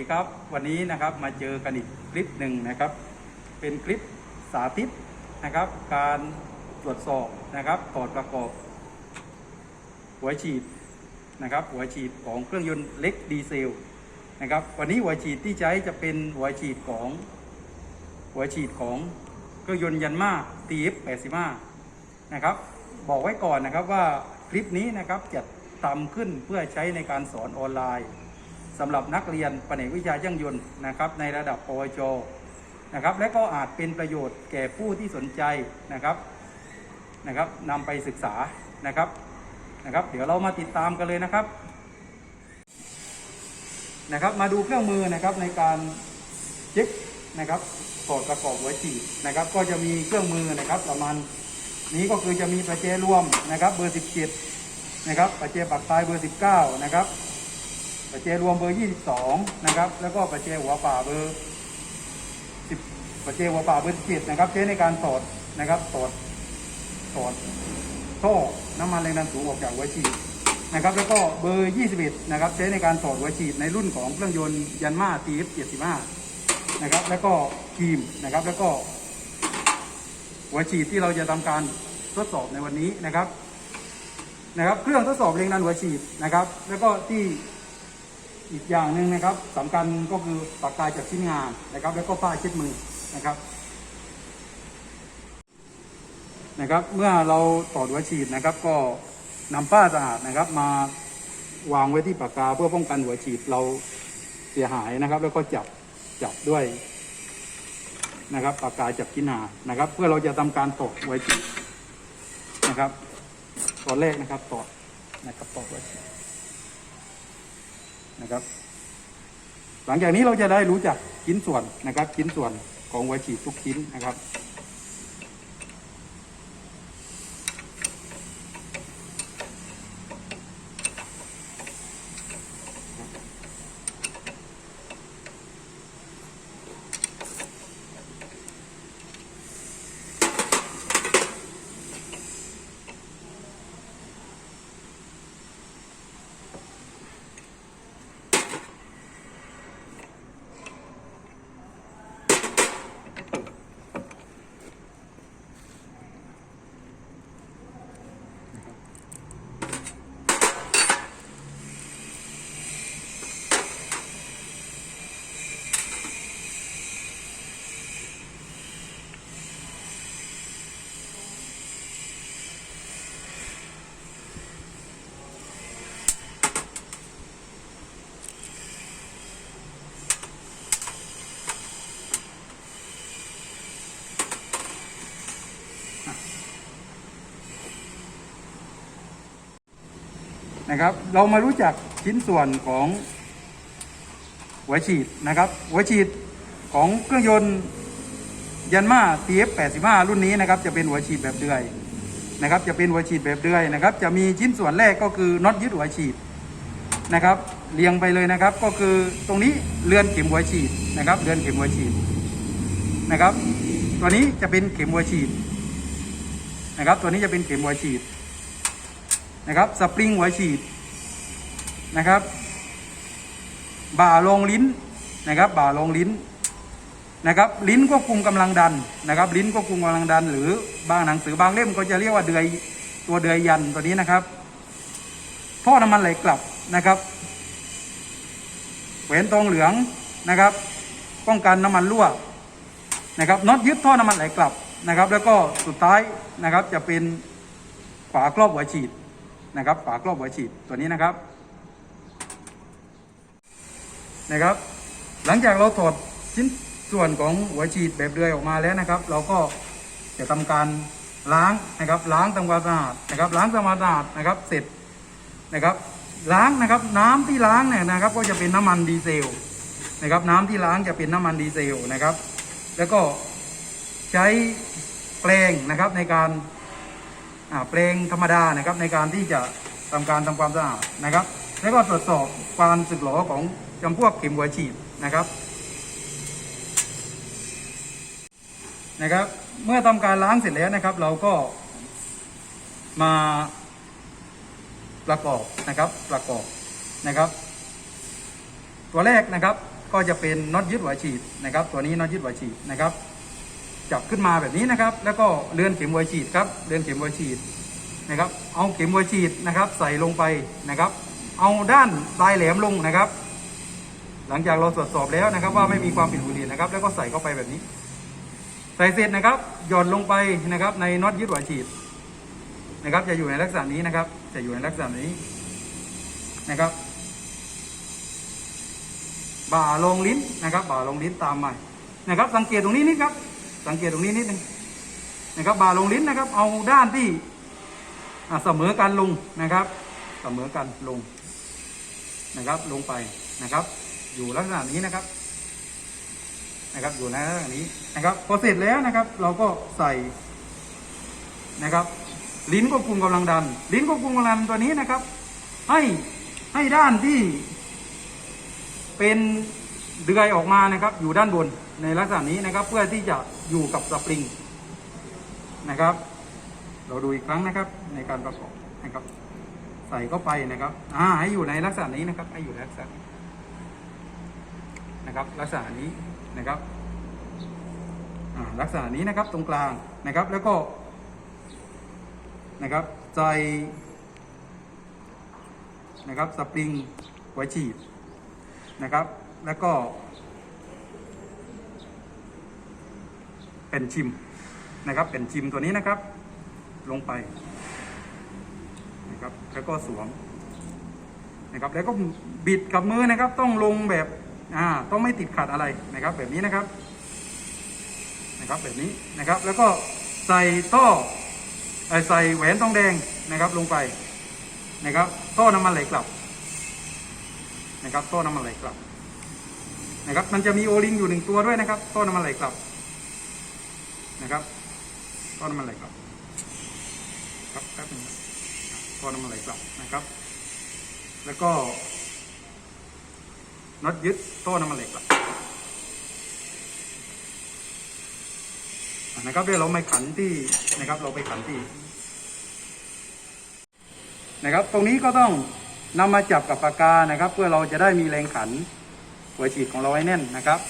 ดีครับ วันนี้นะครับมาเจอกันอีกคลิปหนึ่งนะครับ เป็นคลิปสาธิตนะครับ การตรวจสอบนะครับถอดประกอบ หัวฉีดนะครับ หัวฉีดของเครื่องยนต์เล็กดีเซลนะครับวันนี้หัวฉีดที่ใช้จะเป็นหัวฉีดของหัวฉีดของเครื่องยนต์ยันมา TF 85นะครับบอกไว้ก่อนนะครับว่าคลิปนี้นะครับจะทำขึ้นเพื่อใช้ในการสอนออนไลน์ สำหรับนักเรียนแผนกวิชาช่างยนต์นะครับในระดับปวชนะครับและก็อาจเป็นประโยชน์แก่ผู้ที่สนใจนะครับนะครับนำไปศึกษานะครับนะครับ เดี๋ยวเรามาติดตามกันเลยนะครับนะครับ มาดูเครื่องมือนะครับในการเช็คนะครับถอดประกอบหัวฉีดนะครับ ก็จะมีเครื่องมือนะครับประมาณนี้ก็คือจะมีประแจรวมนะครับ เบอร์ 17 นะครับประแจปักตายเบอร์ 19 นะครับ ประแจรวมเบอร์ 22 นะครับ แล้วก็ประแจหัวป่าเบอร์ 10ประแจหัวป่าเบอร์ 17 นะครับ ใช้ในการถอดนะครับถอดถอดท่อน้ำมันแรงดันสูงออกจากหัวฉีดนะครับ แล้วก็เบอร์ 21 นะครับ ใช้ในการถอดหัวฉีดในรุ่นของเครื่องยนต์ยันมา TF 75 นะครับ แล้วก็ครีมนะครับ แล้วก็หัวฉีดที่เราจะทำการทดสอบในวันนี้นะครับ นะครับ เครื่องทดสอบแรงดันหัวฉีดนะครับ แล้วก็ที่ อีกอย่างหนึ่งนะครับสำคัญก็คือปากกาจากชิ้นงานนะครับ แล้วก็ผ้าเช็ดมือนะครับนะครับเมื่อเราถอดหัวฉีดนะครับ ก็นำผ้าสะอาดนะครับ มาวางไว้ที่ปากกาเพื่อป้องกันหัวฉีดเราเสียหายนะครับ แล้วก็จับจับด้วยนะครับปากกาจับกินหานะครับ เพื่อเราจะทำการตอกไว้ฉีดนะครับตอนแรกนะครับตอกนะครับตอกไว้ฉีด นะครับ หลังจากนี้เราจะได้รู้จักชิ้นส่วนนะครับชิ้นส่วนของไว้ฉีดทุกชิ้นนะครับ นะครับ เรามารู้จักชิ้นส่วนของหัวฉีดนะครับ หัวฉีดของเครื่องยนต์ยันมา TF 85 รุ่นนี้นะครับ จะเป็นหัวฉีดแบบเดือยนะครับ จะเป็นหัวฉีดแบบเดือยนะครับ จะมีชิ้นส่วนแรกก็คือน็อตยึดหัวฉีดนะครับเรียงไปเลยนะครับ ก็คือตรงนี้เรือนเข็มหัวฉีดนะครับเรือนเข็มหัวฉีดนะครับ ตัวนี้จะเป็นเข็มหัวฉีดนะครับ ตัวนี้จะเป็นเข็มหัวฉีด นะครับสปริงหัวฉีดนะครับ บ่าลงลิ้นนะครับ บ่าลงลิ้นนะครับ ลิ้นควบคุมกำลังดันนะครับ ลิ้นควบคุมกำลังดัน หรือบางหนังสือบางเล่มก็จะเรียกว่าเดือยตัวเดือยยันตัวนี้นะครับท่อน้ำมันไหลกลับนะครับแหวนทองเหลืองนะครับ ป้องกันน้ำมันรั่วนะครับน็อตยึดท่อน้ำมันไหลกลับนะครับ แล้วก็สุดท้ายนะครับจะเป็นฝาครอบหัวฉีด นะครับฝาครอบหัวฉีดตัวนี้นะครับนะครับ หลังจากเราถอดชิ้นส่วนของหัวฉีดแบบเดือยออกมาแล้วนะครับ เราก็จะทำการล้างนะครับล้างทำความสะอาดนะครับล้างทำความสะอาดนะครับเสร็จนะครับ ล้างนะครับน้ำที่ล้างเนี่ยนะครับ ก็จะเป็นน้ำมันดีเซลนะครับน้ำที่ล้างจะเป็นน้ำมันดีเซลนะครับ แล้วก็ใช้แปรงนะครับในการ เปลงธรรมดานะครับในการที่จะทำการทำความสะอาดนะครับ แล้วก็ตรวจสอบความสึกหรอของจำพวกเข็มหัวฉีดนะครับนะครับ เมื่อทำการล้างเสร็จแล้วนะครับ เราก็มาประกอบนะครับประกอบนะครับ ตัวแรกนะครับก็จะเป็นน็อตยึดหัวฉีดนะครับ ตัวนี้น็อตยึดหัวฉีดนะครับ จับขึ้นมาแบบนี้นะครับ แล้วก็เลื่อนเข็มหัวฉีดครับเลื่อนเข็มหัวฉีดนะครับ เอาเข็มหัวฉีดนะครับ ใส่ลงไปนะครับ เอาด้านปลายแหลมลงนะครับ หลังจากเราตรวจสอบแล้วนะครับ ว่าไม่มีความผิดปกตินะครับ แล้วก็ใส่เข้าไปแบบนี้ ใส่เสร็จนะครับหย่อนลงไปนะครับ ในน็อตยึดหัวฉีดนะครับ จะอยู่ในลักษณะนี้นะครับ จะอยู่ในลักษณะนี้นะครับบ่าลงลิ้นนะครับ บ่าลงลิ้นตามมานะครับ สังเกตตรงนี้นิดครับ สังเกตตรงนี้นิดนึงนะครับบ่าลงลิ้นนะครับ เอาด้านที่เสมอกันลงนะครับ เสมอกันลงนะครับ ลงไปนะครับ อยู่ลักษณะนี้นะครับ นะครับ อยู่ในลักษณะนี้นะครับ พอเสร็จแล้วนะครับ เราก็ใส่นะครับ ลิ้นควบคุมกำลังดัน ลิ้นควบคุมกำลังดันตัวนี้นะครับ ให้ให้ด้านที่ เป็นเดือยออกมานะครับ อยู่ด้านบน ในลักษณะนี้นะครับเพื่อที่จะอยู่กับสปริงนะครับ เราดูอีกครั้งนะครับในการประกอบนะครับ ใส่เข้าไปนะครับอ่าให้อยู่ในลักษณะนี้นะครับ ให้อยู่ในลักษณะนะครับ ลักษณะนี้นะครับอ่าลักษณะนี้นะครับตรงกลางนะครับแล้วก็นะครับใส่นะครับสปริงไว้ฉีดนะครับ แล้วก็ เป็นชิมนะครับ เป็นชิมตัวนี้นะครับ ลงไปนะครับ แล้วก็สวมนะครับ แล้วก็บิดกับมือนะครับ ต้องลงแบบอ่าต้องไม่ติดขัดอะไรนะครับ แบบนี้นะครับ นะครับแบบนี้นะครับ แล้วก็ใส่ท่อใส่แหวนทองแดงนะครับลงไปนะครับท่อน้ำมันไหลกลับนะครับท่อน้ำมันไหลกลับนะครับ มันจะมีโอลิงอยู่หนึ่งตัวด้วยนะครับท่อน้ำมันไหลกลับ นะครับท่อน้ำมันไหลกลับครับแป๊บนึงครับท่อน้ำมันไหลกลับนะครับ แล้วก็น็อตยึดท่อน้ำมันไหลกลับนะครับเดี๋ยวเราไปขันที่นะครับ เราไปขันที่นะครับ ตรงนี้ก็ต้องนำมาจับกับปากกานะครับ เพื่อเราจะได้มีแรงขันหัวฉีดของเราไว้แน่นนะครับ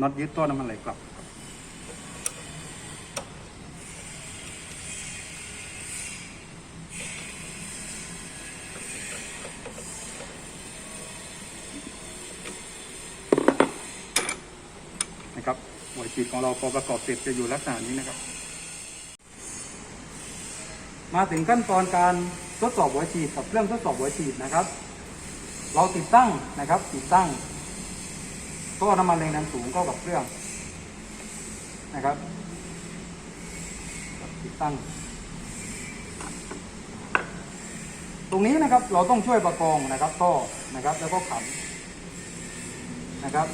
น็อตยึดตัวน้ำมันไหลกลับนะครับหัวฉีดของเราพอประกอบเสร็จจะอยู่ลักษณะนี้นะครับ มาถึงขั้นตอนการทดสอบหัวฉีดกับเครื่องทดสอบหัวฉีดนะครับ เราติดตั้งนะครับ ติดตั้ง ท่อน้ำมันแรงดันสูงเข้ากับเครื่องนะครับติดตั้ง ตรงนี้นะครับเราต้องช่วยประกองนะครับท่อนะครับแล้วก็ขันนะครับ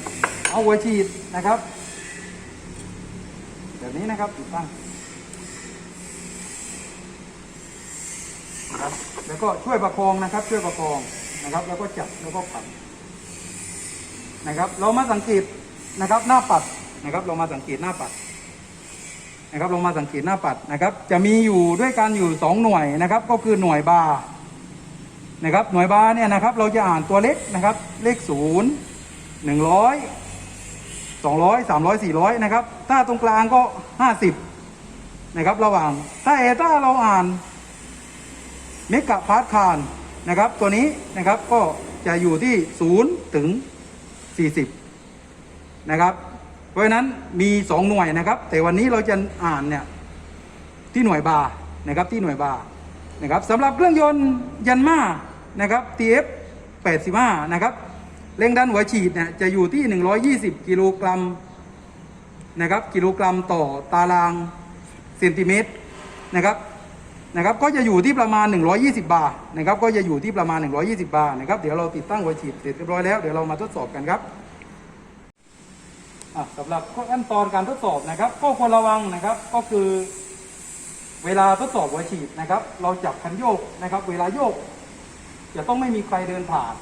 เอาหัวฉีดนะครับแบบนี้นะครับติดตั้งนะครับแล้วก็ช่วยประคองนะครับ ช่วยประคองนะครับ แล้วก็จับแล้วก็ผัน นะครับ เรามาสังเกตนะครับหน้าปัดนะครับ เรามาสังเกตหน้าปัดนะครับ เรามาสังเกตหน้าปัดนะครับ จะมีอยู่ด้วยกันอยู่สองหน่วยนะครับ ก็คือหน่วยบาร์นะครับ หน่วยบาร์เนี่ยนะครับ เราจะอ่านตัวเล็กนะครับ เลขศูนย์หนึ่งร้อยสองร้อยสามร้อยสี่ร้อยนะครับ ถ้าตรงกลางก็ห้าสิบนะครับ ระหว่าง ถ้าเอต้าเราอ่านเมกะพาร์ทคานนะครับ ตัวนี้นะครับก็จะอยู่ที่ศูนย์ถึง สี่สิบนะครับ เพราะฉะนั้นมีสองหน่วยนะครับ แต่วันนี้เราจะอ่านเนี่ยที่หน่วยบาร์นะครับที่หน่วยบาร์นะครับสำหรับเครื่องยนต์ยันมานะครับ TF 85 นะครับแรงดันหัวฉีดเนี่ยจะอยู่ที่ 120 กิโลกรัมนะครับกิโลกรัมต่อตารางเซนติเมตรนะครับ นะครับก็จะอยู่ที่ประมาณ 120 บาร์นะครับก็จะอยู่ที่ประมาณ 120 บาร์นะครับเดี๋ยวเราติดตั้งหัวฉีดเสร็จเรียบร้อยแล้วเดี๋ยวเรามาทดสอบกันครับสำหรับขั้นตอนการทดสอบนะครับ ก็ควรระวังนะครับก็คือ เวลาทดสอบหัวฉีดนะครับ เราจับคันโยกนะครับ เวลาโยก จะต้องไม่มีใครเดินผ่าน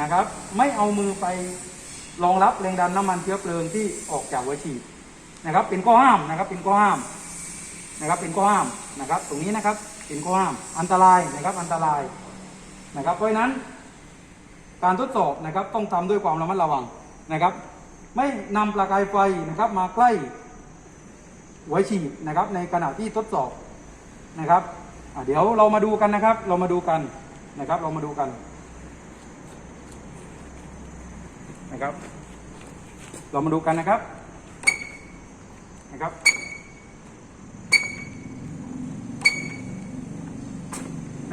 นะครับ ไม่เอามือไปรองรับแรงดันน้ำมันเชื้อเพลิงที่ออกจากหัวฉีดนะครับ เป็นข้อห้ามนะครับเป็นข้อห้าม นะครับเป็นข้อห้ามนะครับ ตรงนี้นะครับเป็นข้อห้ามอันตรายนะครับอันตรายนะครับ เพราะฉะนั้น การทดสอบนะครับต้องทำด้วยความระมัดระวังนะครับ ไม่นำประกายไฟนะครับมาใกล้หัวฉีดนะครับ ในขณะที่ทดสอบนะครับเดี๋ยวเรามาดูกันนะครับ เรามาดูกันนะครับ เรามาดูกันนะครับ เรามาดูกันนะครับนะครับ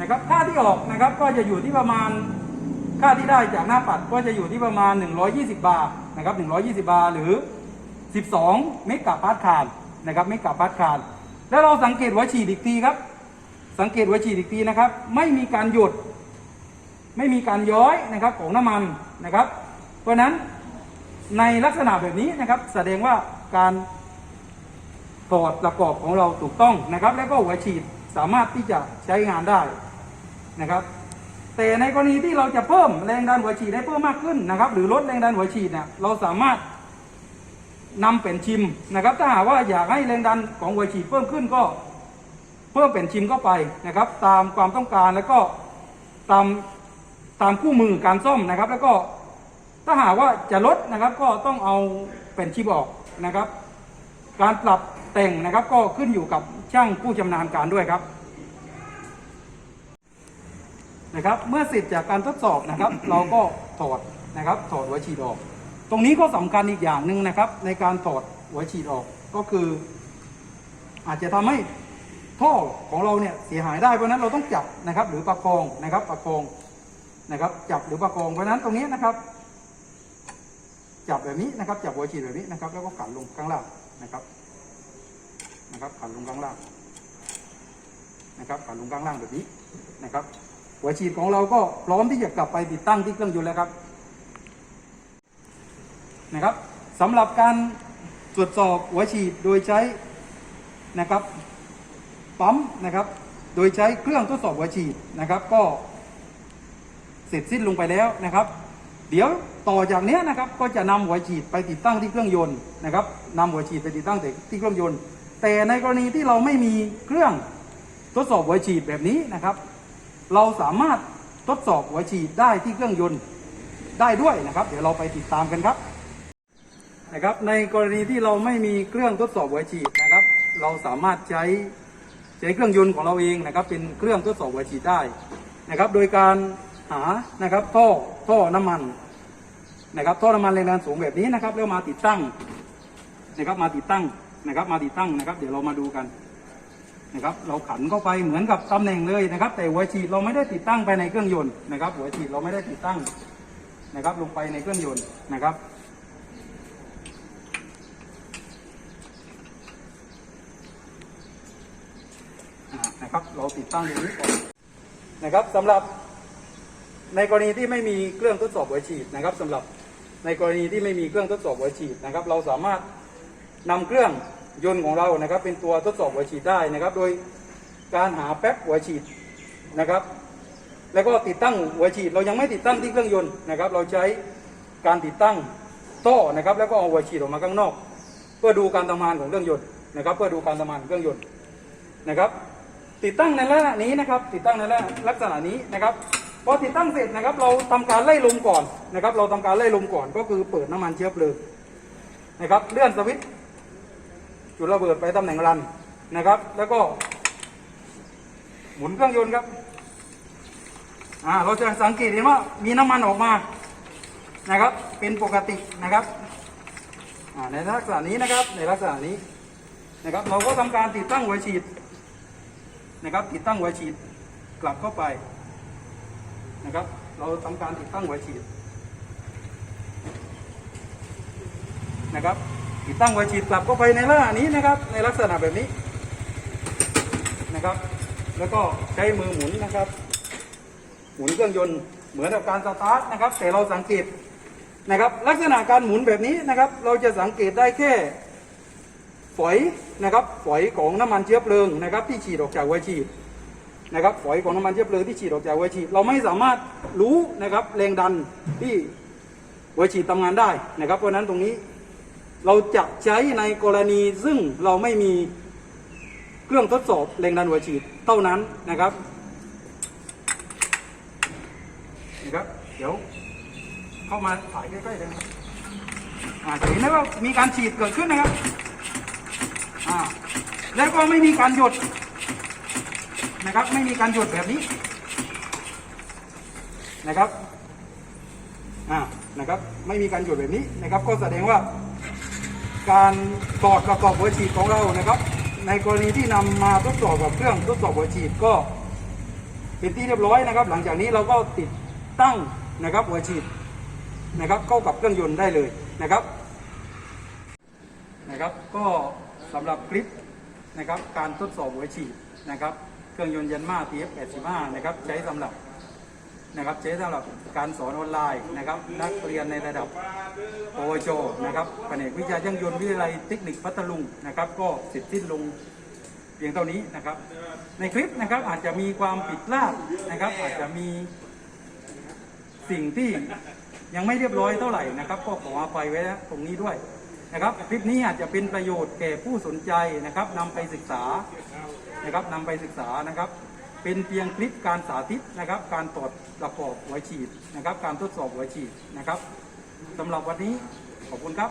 นะครับค่าที่ออกนะครับก็จะอยู่ที่ประมาณค่าที่ได้จากหน้าปัดก็จะอยู่ที่ประมาณ 120 บาทนะครับ120 บาทหรือ 12 เมกะพาสคาร์นะครับเมกะพาสคาร์แล้วเราสังเกตหัวฉีดอีกทีครับ สังเกตหัวฉีดอีกทีนะครับ ไม่มีการหยด ไม่มีการย้อยนะครับของน้ำมันนะครับ เพราะฉะนั้นในลักษณะแบบนี้นะครับ แสดงว่าการถอดประกอบของเราถูกต้องนะครับ แล้วก็หัวฉีดสามารถที่จะใช้งานได้ นะครับ แต่ในกรณีที่เราจะเพิ่มแรงดันหัวฉีดให้เพิ่มมากขึ้นนะครับ หรือลดแรงดันหัวฉีดเนี่ยเราสามารถนำเป็นชิมนะครับ ถ้าหากว่าอยากให้แรงดันของหัวฉีดเพิ่มขึ้นก็เพิ่มเป็นชิมเข้าไปนะครับ ตามความต้องการแล้วก็ตามตามคู่มือการซ่อมนะครับ แล้วก็ถ้าหากว่าจะลดนะครับก็ต้องเอาเป็นชิมออกนะครับ การปรับแต่งนะครับก็ขึ้นอยู่กับช่างผู้ชำนาญการด้วยครับ นะครับ เมื่อเสร็จจากการทดสอบนะครับ เราก็ถอดนะครับถอดหัวฉีดออก ตรงนี้ก็สำคัญอีกอย่างหนึ่งนะครับ ในการถอดหัวฉีดออกก็คือ อาจจะทำให้ท่อของเราเนี่ยเสียหายได้เพราะนั้นเราต้องจับนะครับ หรือประคองนะครับประคองนะครับ จับหรือประคองเพราะฉะนั้นตรงนี้นะครับ จับแบบนี้นะครับ จับหัวฉีดแบบนี้นะครับ แล้วก็ขันลงข้างล่างนะครับนะครับขันลงข้างล่างนะครับขันลงข้างล่างแบบนี้นะครับ หัวฉีดของเราก็พร้อมที่จะกลับไปติดตั้งที่เครื่องยนต์แล้วครับนะครับสำหรับการตรวจสอบหัวฉีดโดยใช้นะครับปั๊มนะครับโดยใช้เครื่องทดสอบหัวฉีดนะครับ ก็เสร็จสิ้นลงไปแล้วนะครับ เดี๋ยวต่อจากนี้นะครับก็จะนำหัวฉีดไปติดตั้งที่เครื่องยนต์นะครับนำหัวฉีดไปติดตั้งที่เครื่องยนต์ แต่ในกรณีที่เราไม่มีเครื่องทดสอบหัวฉีดแบบนี้นะครับ เราสามารถทดสอบหัวฉีดได้ที่เครื่องยนต์ได้ด้วยนะครับ เดี๋ยวเราไปติดตามกันครับนะครับในกรณีที่เราไม่มีเครื่องทดสอบหัวฉีดนะครับ เราสามารถใช้ใช้เครื่องยนต์ของเราเองนะครับ เป็นเครื่องทดสอบหัวฉีดได้นะครับ โดยการหานะครับท่อท่อน้ำมันนะครับท่อน้ำมันแรงดันสูงแบบนี้นะครับแล้วมาติดตั้งนะครับมาติดตั้งนะครับมาติดตั้งนะครับ เดี๋ยวเรามาดูกัน นะครับเราขันเข้าไปเหมือนกับตำแหน่งเลยนะครับ แต่หัวฉีดเราไม่ได้ติดตั้งไปในเครื่องยนต์นะครับ หัวฉีดเราไม่ได้ติดตั้งนะครับ ลงไปในเครื่องยนต์นะครับนะครับเราติดตั้งตรงนี้ก่อนนะครับสำหรับในกรณีที่ไม่มีเครื่องทดสอบหัวฉีดนะครับสำหรับในกรณีที่ไม่มีเครื่องทดสอบหัวฉีดนะครับ เราสามารถนำเครื่อง ยนต์ของเรานะครับ เป็นตัวทดสอบหัวฉีดได้นะครับ โดยการหาแป๊บหัวฉีดนะครับ แล้วก็ติดตั้งหัวฉีดเรายังไม่ติดตั้งที่เครื่องยนต์นะครับ เราใช้การติดตั้งท่อนะครับ แล้วก็เอาหัวฉีดออกมาข้างนอก เพื่อดูการทำงานของเครื่องยนต์นะครับ เพื่อดูการทำงานของเครื่องยนต์นะครับ ติดตั้งในลักษณะนี้นะครับ ติดตั้งในลักษณะนี้นะครับพอติดตั้งเสร็จนะครับ เราทำการไล่ลมก่อนนะครับ เราทำการไล่ลมก่อนก็คือเปิดน้ำมันเชื้อเพลิงนะครับ เลื่อนสวิตช์ จุดระเบิดไปตำแหน่งรันนะครับ แล้วก็ หมุนเครื่องยนต์ครับอ่าเราจะสังเกตเห็นว่ามีน้ำมันออกมานะครับ เป็นปกตินะครับอ่าในลักษณะนี้นะครับในลักษณะนี้นะครับ เราก็ทำการติดตั้งหัวฉีดนะครับ ติดตั้งหัวฉีดกลับเข้าไปนะครับ เราทำการติดตั้งหัวฉีดนะครับ ติดตั้งหัวฉีดกลับเข้าไปในลักษณะนี้นะครับ ในลักษณะแบบนี้นะครับ แล้วก็ใช้มือหมุนนะครับ หมุนเครื่องยนต์เหมือนกับการสตาร์ทนะครับ แต่เราสังเกตนะครับ ลักษณะการหมุนแบบนี้นะครับ เราจะสังเกตได้แค่ฝอยนะครับฝอยของน้ำมันเชื้อเพลิงนะครับ ที่ฉีดออกจากหัวฉีดนะครับฝอยของน้ำมันเชื้อเพลิงที่ฉีดออกจากหัวฉีดเราไม่สามารถรู้นะครับแรงดันที่หัวฉีดทำงานได้นะครับเพราะนั้นตรงนี้ เราจะใช้ในกรณีซึ่งเราไม่มีเครื่องทดสอบแรงดันหัวฉีดเท่านั้นนะครับนะครับเดี๋ยวเข้ามาถ่ายใกล้ๆเลยนะครับอ่าจะเห็นได้ว่ามีการฉีดเกิดขึ้นนะครับอ่าแล้วก็ไม่มีการหยดนะครับ ไม่มีการหยุดแบบนี้นะครับอ่านะครับ ไม่มีการหยุดแบบนี้นะครับ ก็แสดงว่า การตอดประกอบหัวฉีดของเรานะครับ ในกรณีที่นำมาทดสอบกับเครื่องทดสอบหัวฉีดก็เป็นที่เรียบร้อยนะครับ หลังจากนี้เราก็ติดตั้งนะครับหัวฉีดนะครับเข้ากับเครื่องยนต์ได้เลยนะครับนะครับ ก็สำหรับคลิปนะครับการทดสอบหัวฉีดนะครับ เครื่องยนต์ยันมา TF85 นะครับใช้สำหรับ นะครับใช้สำหรับการสอนออนไลน์นะครับนักเรียนในระดับปวชนะครับแผนกวิชาช่างยนต์วิทยาลัยเทคนิคพัทลุงนะครับ ก็เสร็จสิ้นลงเพียงเท่านี้นะครับ ในคลิปนะครับอาจจะมีความผิดพลาดนะครับ อาจจะมีสิ่งที่ยังไม่เรียบร้อยเท่าไหร่นะครับ ก็ขออภัยไว้ตรงนี้ด้วยนะครับ คลิปนี้อาจจะเป็นประโยชน์แก่ผู้สนใจนะครับนำไปศึกษานะครับนำไปศึกษานะครับ เป็นเพียงคลิปการสาธิตนะครับ การตรวจประกอบหัวฉีดนะครับ การทดสอบหัวฉีดนะครับสำหรับวันนี้ขอบคุณครับ